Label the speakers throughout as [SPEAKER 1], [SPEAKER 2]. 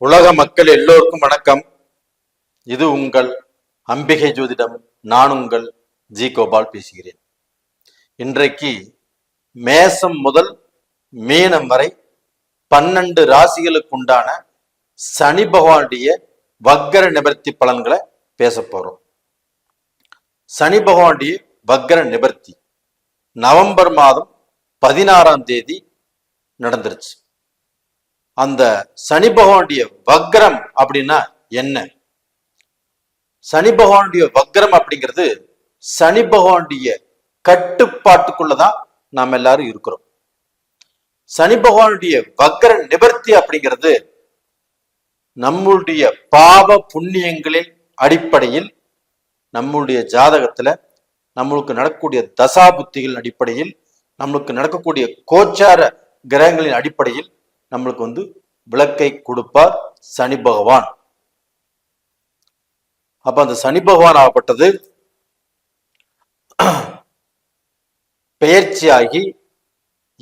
[SPEAKER 1] உலக மக்கள் எல்லோருக்கும் வணக்கம். இது உங்கள் அம்பிகை ஜோதிடம். நான் உங்கள் ஜி கோபால் பேசுகிறேன். இன்றைக்கு மேசம் முதல் மீனம் வரை பன்னெண்டு ராசிகளுக்குண்டான சனி பகவானுடைய வக்கர நிவர்த்தி பலன்களை பேச போறோம். சனி பகவானுடைய வக்கர நிவர்த்தி நவம்பர் மாதம் பதினாறாம் தேதி நடந்துருச்சு. அந்த சனி பகவானுடைய வக்ரம் அப்படின்னா என்ன? சனி பகவானுடைய வக்ரம் அப்படிங்கிறது சனி பகவானுடைய கட்டுப்பாட்டுக்குள்ளதான் நாம் எல்லாரும் இருக்கிறோம். சனி பகவானுடைய வக்ர நிவர்த்தி அப்படிங்கிறது நம்மளுடைய பாவ புண்ணியங்களின் அடிப்படையில் நம்மளுடைய ஜாதகத்துல நம்மளுக்கு நடக்கக்கூடிய தசாபுத்திகளின் அடிப்படையில் நம்மளுக்கு நடக்கக்கூடிய கோச்சார கிரகங்களின் அடிப்படையில் நம்மளுக்கு வந்து விளக்கை கொடுப்பார் சனி பகவான். அப்ப அந்த சனி பகவான் ஆகப்பட்டது பெயர்ச்சியாகி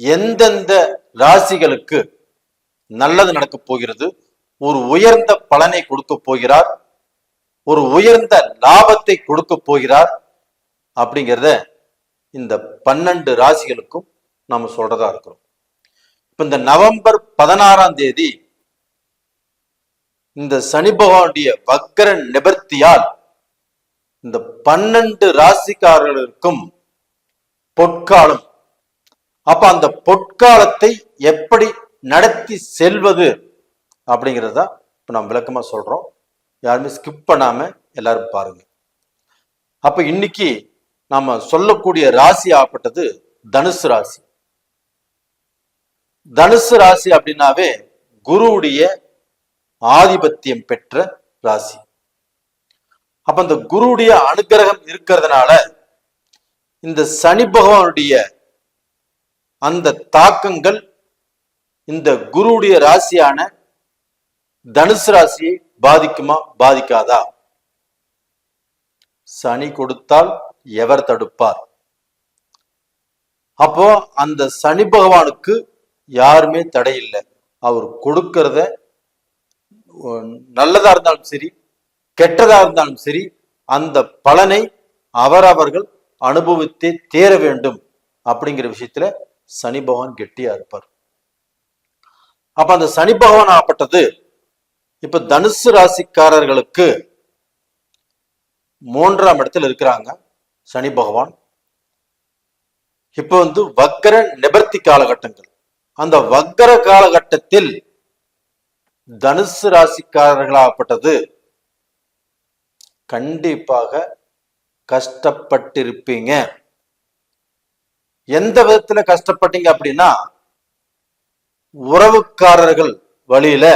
[SPEAKER 1] எந்தெந்த ராசிகளுக்கு நல்லது நடக்கப் போகிறது ஒரு உயர்ந்த பலனை கொடுக்க போகிறார் ஒரு உயர்ந்த லாபத்தை கொடுக்க போகிறார் அப்படிங்கிறத இந்த பன்னெண்டு ராசிகளுக்கும் நாம சொல்றதா இருக்கிறோம். இப்ப இந்த நவம்பர் பதினாறாம் தேதி இந்த சனி பகவானுடைய வக்கர நிவர்த்தியால் இந்த பன்னெண்டு ராசிக்காரர்களுக்கும் பொற்காலம். அப்ப அந்த பொற்காலத்தை எப்படி நடத்தி செல்வது அப்படிங்கிறத இப்ப நம்ம விளக்கமா சொல்றோம். யாருமே ஸ்கிப் பண்ணாம எல்லாரும் பாருங்க. அப்ப இன்னைக்கு நாம சொல்லக்கூடிய ராசி ஆப்பட்டது தனுசு ராசி. தனுசு ராசி அப்படின்னாவே குருவுடைய ஆதிபத்தியம் பெற்ற ராசி. அப்ப அந்த குருவுடைய அனுகிரகம் இருக்கிறதுனால இந்த சனி பகவானுடைய அந்த தாக்கங்கள் இந்த குருவுடைய ராசியான தனுசு ராசியை பாதிக்குமா பாதிக்காதா? சனி கொடுத்தால் எவர் தடுப்பார்? அப்போ அந்த சனி பகவானுக்கு யாருமே தடையில்லை அவர் கொடுக்கறத நல்லதா இருந்தாலும் சரி கெட்டதா இருந்தாலும் சரி அந்த பலனை அவரவர்கள் அனுபவித்தே தேர வேண்டும் அப்படிங்கிற விஷயத்துல சனி பகவான் கெட்டியா இருப்பார். அப்ப அந்த சனி பகவான் ஆப்பட்டது இப்ப தனுசு ராசிக்காரர்களுக்கு மூன்றாம் இடத்துல இருக்கிறாங்க சனி பகவான். இப்ப வந்து வக்கர நிபர்த்தி காலகட்டங்கள். அந்த வக்கர காலகட்டத்தில் தனுசு ராசிக்காரர்களாகப்பட்டது. கண்டிப்பாக கஷ்டப்பட்டிருப்பீங்க. எந்த விதத்துல கஷ்டப்பட்டீங்க அப்படின்னா உறவுக்காரர்கள் வழியில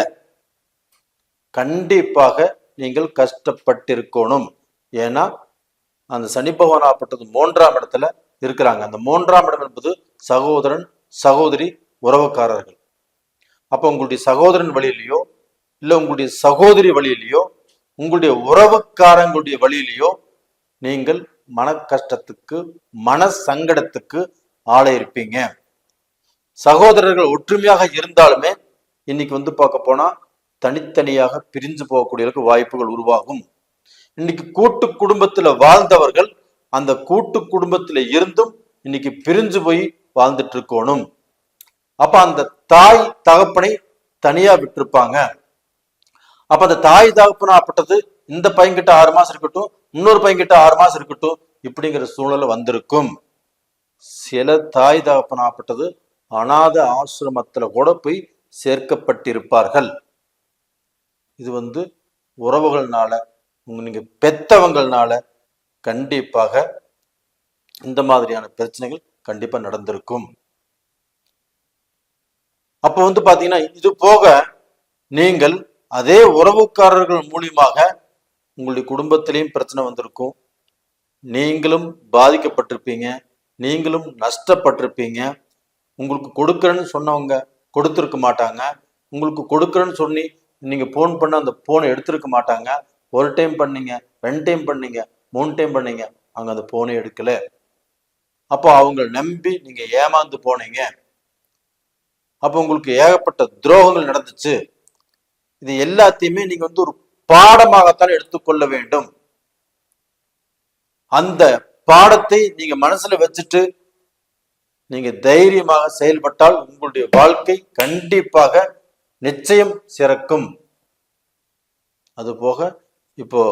[SPEAKER 1] கண்டிப்பாக நீங்கள் கஷ்டப்பட்டிருக்கணும். ஏன்னா அந்த சனி பகவான் ஆப்பட்டது மூன்றாம் இடத்துல இருக்கிறாங்க. அந்த மூன்றாம் இடம் என்பது சகோதரன் சகோதரி உறவுக்காரர்கள். அப்போ உங்களுடைய சகோதரன் வழியிலையோ இல்லை உங்களுடைய சகோதரி வழியிலையோ உங்களுடைய உறவுக்காரங்களுடைய வழியிலையோ நீங்கள் மன கஷ்டத்துக்கு மன சங்கடத்துக்கு ஆளாயிருப்பீங்க சகோதரர்கள் ஒற்றுமையாக இருந்தாலுமே இன்னைக்கு வந்து பார்க்க போனா தனித்தனியாக பிரிஞ்சு போகக்கூடியவர்களுக்கு வாய்ப்புகள் உருவாகும். இன்னைக்கு கூட்டு குடும்பத்துல வாழ்ந்தவர்கள் அந்த கூட்டு குடும்பத்துல இருந்தும் இன்னைக்கு பிரிஞ்சு போய் வாழ்ந்துட்டு இருக்கணும். அப்ப அந்த தாய் தகப்பனை தனியா விட்டிருப்பாங்க. அப்ப அந்த தாய் தகப்பனாப்பட்டது இந்த பையன்கிட்ட ஆறு மாசம் இருக்கட்டும் இன்னொரு பையன்கிட்ட ஆறு மாசம் இருக்கட்டும் இப்படிங்கிற சூழ்நிலை வந்திருக்கும். சில தாய் தகப்பனாப்பட்டது அநாத ஆசிரமத்துல கூட போய் சேர்க்கப்பட்டிருப்பார்கள். இது வந்து உறவுகள்னால நீங்க பெத்தவங்கள்னால கண்டிப்பாக இந்த மாதிரியான பிரச்சனைகள் கண்டிப்பா நடந்திருக்கும். அப்ப வந்து பாத்தீங்கன்னா இது போக நீங்கள் அதே உறவுக்காரர்கள் மூலியமாக உங்களுடைய குடும்பத்திலையும் பிரச்சனை வந்திருக்கும். நீங்களும் பாதிக்கப்பட்டிருப்பீங்க. நீங்களும் நஷ்டப்பட்டிருப்பீங்க. உங்களுக்கு கொடுக்குறேன்னு சொன்னவங்க கொடுத்துருக்க மாட்டாங்க. உங்களுக்கு கொடுக்குறேன்னு சொல்லி நீங்க ஃபோன் பண்ண அந்த ஃபோனை எடுத்திருக்க மாட்டாங்க. ஒரு டைம் பண்ணீங்க ரெண்டு டைம் பண்ணீங்க மூணு டைம் பண்ணீங்க. அவங்க அந்த ஃபோனை எடுக்கல. அப்போ அவங்கள நம்பி நீங்க ஏமாந்து போனீங்க. அப்போ உங்களுக்கு ஏகப்பட்ட துரோகங்கள் நடந்துச்சு. இது எல்லாத்தையுமே நீங்க வந்து ஒரு பாடமாகத்தான் எடுத்துக்கொள்ள வேண்டும். அந்த பாடத்தை நீங்க மனசுல வச்சுட்டு நீங்க தைரியமாக செயல்பட்டால் உங்களுடைய வாழ்க்கை கண்டிப்பாக நிச்சயம் சிறக்கும். அது போக இப்போ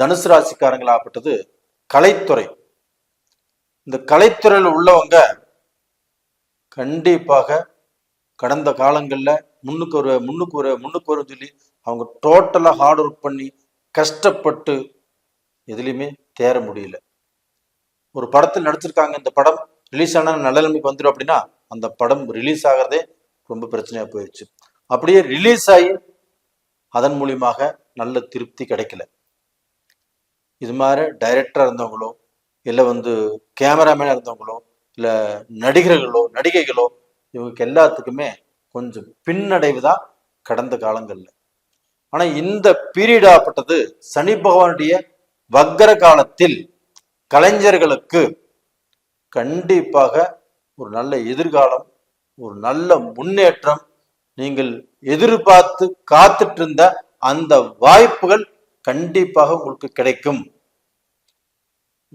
[SPEAKER 1] தனுசு ராசிக்காரங்களாகப்பட்டது கலைத்துறை. இந்த கலைத்துறையில் உள்ளவங்க கண்டிப்பாக கடந்த காலங்களில் முன்னுக்கு ஒரு முன்னுக்கு ஒரு முன்னுக்கு வரும்னு சொல்லி அவங்க டோட்டலாக ஹார்ட் ஒர்க் பண்ணி கஷ்டப்பட்டு எதுலேயுமே தேர முடியல. ஒரு படத்தில் நடிச்சிருக்காங்க இந்த படம் ரிலீஸ் ஆனால் நல்ல நிலைமைக்கு வந்துடும் அப்படின்னா அந்த படம் ரிலீஸ் ஆகிறதே ரொம்ப பிரச்சனையாக போயிடுச்சு அப்படியே ரிலீஸ் ஆகி அதன் மூலியமாக நல்ல திருப்தி கிடைக்கல. இது மாதிரி டைரக்டராக இருந்தவங்களோ இல்லை வந்து கேமராமேனாக இருந்தவங்களோ இல்லை நடிகர்களோ நடிகைகளோ இவங்களுக்கு எல்லாத்துக்குமே கொஞ்சம் பின்னடைவு தான் கடந்த காலங்கள்ல. ஆனா இந்த பீரியடாப்பட்டது சனி பகவானுடைய வக்கர காலத்தில் கலைஞர்களுக்கு கண்டிப்பாக ஒரு நல்ல எதிர்காலம் ஒரு நல்ல முன்னேற்றம் நீங்கள் எதிர்பார்த்து காத்துட்டு இருந்த அந்த வாய்ப்புகள் கண்டிப்பாக உங்களுக்கு கிடைக்கும்.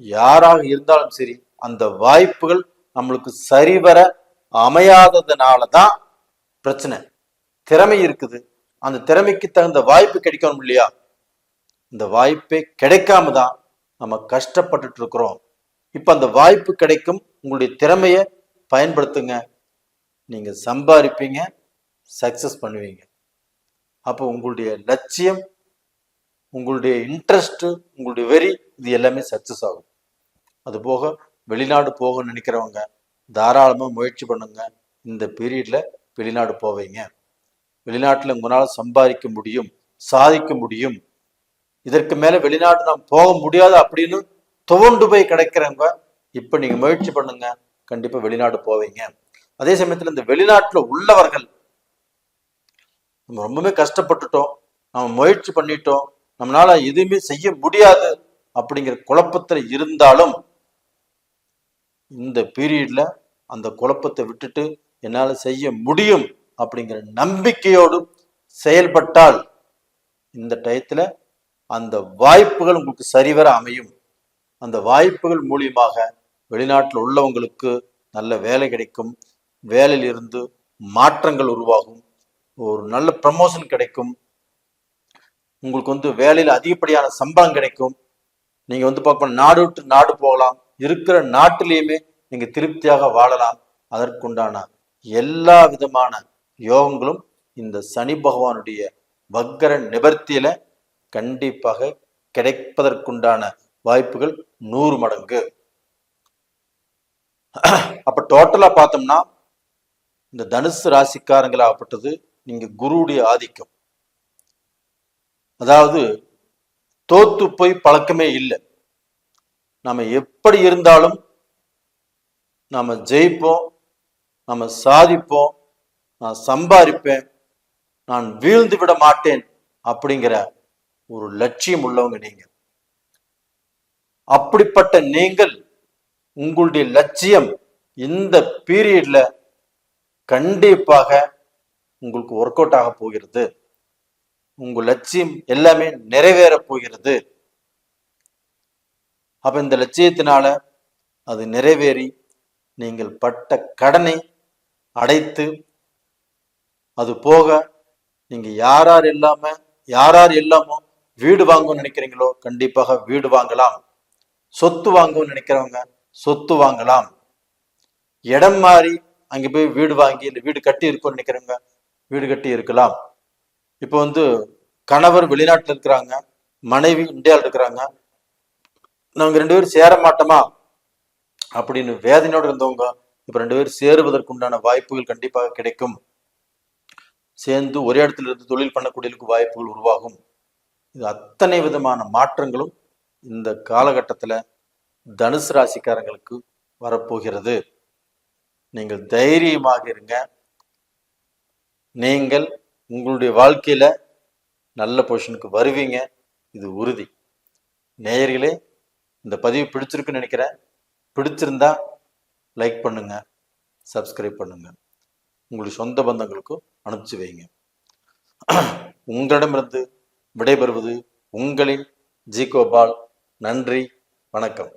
[SPEAKER 1] யாராக இருந்தாலும் சரி அந்த வாய்ப்புகள் நம்மளுக்கு சரிவர அமையாததுனால தான் பிரச்சனை. திறமை இருக்குது. அந்த திறமைக்கு தகுந்த வாய்ப்பு கிடைக்கணும் இல்லையா? இந்த வாய்ப்பே கிடைக்காம தான் நம்ம கஷ்டப்பட்டுட்டு இருக்கிறோம் இப்போ அந்த வாய்ப்பு கிடைக்கும். உங்களுடைய திறமையை பயன்படுத்துங்க. நீங்கள் சம்பாதிப்பீங்க சக்சஸ் பண்ணுவீங்க. அப்போ உங்களுடைய லட்சியம் உங்களுடைய இன்ட்ரெஸ்ட்டு உங்களுடைய வெறி இது எல்லாமே சக்சஸ் ஆகும். அதுபோக வெளிநாடு போக நினைக்கிறவங்க தாராளமா முயற்சி பண்ணுங்க. இந்த பீரியட்ல வெளிநாடு போவீங்க. வெளிநாட்டுல உங்களால சம்பாதிக்க முடியும் சாதிக்க முடியும். இதற்கு மேல வெளிநாடு நாம் போக முடியாது அப்படின்னு துவண்டு போய் கிடைக்கிறவங்க இப்ப நீங்க முயற்சி பண்ணுங்க. கண்டிப்பா வெளிநாடு போவீங்க. அதே சமயத்துல இந்த வெளிநாட்டுல உள்ளவர்கள் நம்ம ரொம்பவே கஷ்டப்பட்டுட்டோம். நம்ம முயற்சி பண்ணிட்டோம். நம்மளால எதுவுமே செய்ய முடியாது அப்படிங்கிற குழப்பத்துல இருந்தாலும் இந்த பீரியட்ல அந்த குழப்பத்தை விட்டுட்டு என்னால் செய்ய முடியும் அப்படிங்கிற நம்பிக்கையோடு செயல்பட்டால் இந்த டயத்தில் அந்த வாய்ப்புகள் உங்களுக்கு சரிவர அமையும். அந்த வாய்ப்புகள் மூலியமாக வெளிநாட்டில் உள்ளவங்களுக்கு நல்ல வேலை கிடைக்கும். வேலையிலிருந்து மாற்றங்கள் உருவாகும். ஒரு நல்ல ப்ரமோஷன் கிடைக்கும். உங்களுக்கு வந்து வேலையில் அதிகப்படியான சம்பளம் கிடைக்கும். நீங்கள் வந்து பார்க்க நாடு விட்டு நாடு போகலாம். இருக்கிற நாட்டிலேயுமே நீங்க திருப்தியாக வாழலாம். அதற்குண்டான எல்லா விதமான யோகங்களும் இந்த சனி பகவானுடைய வக்கர நிவர்த்தியில கண்டிப்பாக கிடைப்பதற்குண்டான வாய்ப்புகள் நூறு மடங்கு. அப்ப டோட்டலா பார்த்தோம்னா இந்த தனுசு ராசிக்காரங்களாகப்பட்டது நீங்க குருவுடைய ஆதிக்கம். அதாவது தோத்து போய் பழக்கமே இல்லை. நாம எப்படி இருந்தாலும் நாம ஜெயிப்போம் நாம சாதிப்போம் நான் சம்பாதிப்பேன் நான் வீழ்ந்து விட மாட்டேன் அப்படிங்கிற ஒரு லட்சியம் உள்ளவங்க நீங்க. அப்படிப்பட்ட நீங்கள் உங்களுடைய லட்சியம் இந்த பீரியட்ல கண்டிப்பாக உங்களுக்கு ஒர்க் அவுட் ஆக போகிறது. உங்க லட்சியம் எல்லாமே நிறைவேற போகிறது. அப்ப இந்த லட்சியத்தினால அது நிறைவேறி நீங்கள் பட்ட கடனை அடைத்து அது போக நீங்க யார் யார் இல்லாம யார் யார் இல்லாமோ வீடு வாங்கணும்னு நினைக்கிறீங்களோ கண்டிப்பாக வீடு வாங்கலாம். சொத்து வாங்கணும்னு நினைக்கிறவங்க சொத்து வாங்கலாம். இடம் மாறி அங்க போய் வீடு வாங்கி இல்லை வீடு கட்டி இருக்கும்னு நினைக்கிறவங்க வீடு கட்டி இருக்கலாம். இப்போ வந்து கணவர் வெளிநாட்டில் இருக்கிறாங்க மனைவி இந்தியாவில் இருக்கிறாங்க நாங்க ரெண்டு பேரும் சேர மாட்டோமா? அப்படின்னு வேதனையோடு இருந்தவங்க இப்ப ரெண்டு பேரும் சேருவதற்குண்டான வாய்ப்புகள் கண்டிப்பாக கிடைக்கும். சேர்ந்து ஒரே இடத்துல இருந்து தொழில் பண்ணக்கூடியவர்களுக்கு வாய்ப்புகள் உருவாகும். இது அத்தனை விதமான மாற்றங்களும் இந்த காலகட்டத்துல தனுசு ராசிக்காரங்களுக்கு வரப்போகிறது. நீங்கள் தைரியமாக இருங்க. நீங்கள் உங்களுடைய வாழ்க்கையில நல்ல பொசிஷனுக்கு வருவீங்க. இது உறுதி. நேயர்களே இந்த பதிவு பிடிச்சிருக்குன்னு நினைக்கிறேன். பிடிச்சிருந்தா லைக் பண்ணுங்க சப்ஸ்கிரைப் பண்ணுங்க. உங்களுடைய சொந்த பந்தங்களுக்கும் அனுப்பிச்சு வைங்க. உங்களிடமிருந்து விடைபெறுவது உங்களின் ஜி கோபால் நன்றி வணக்கம்.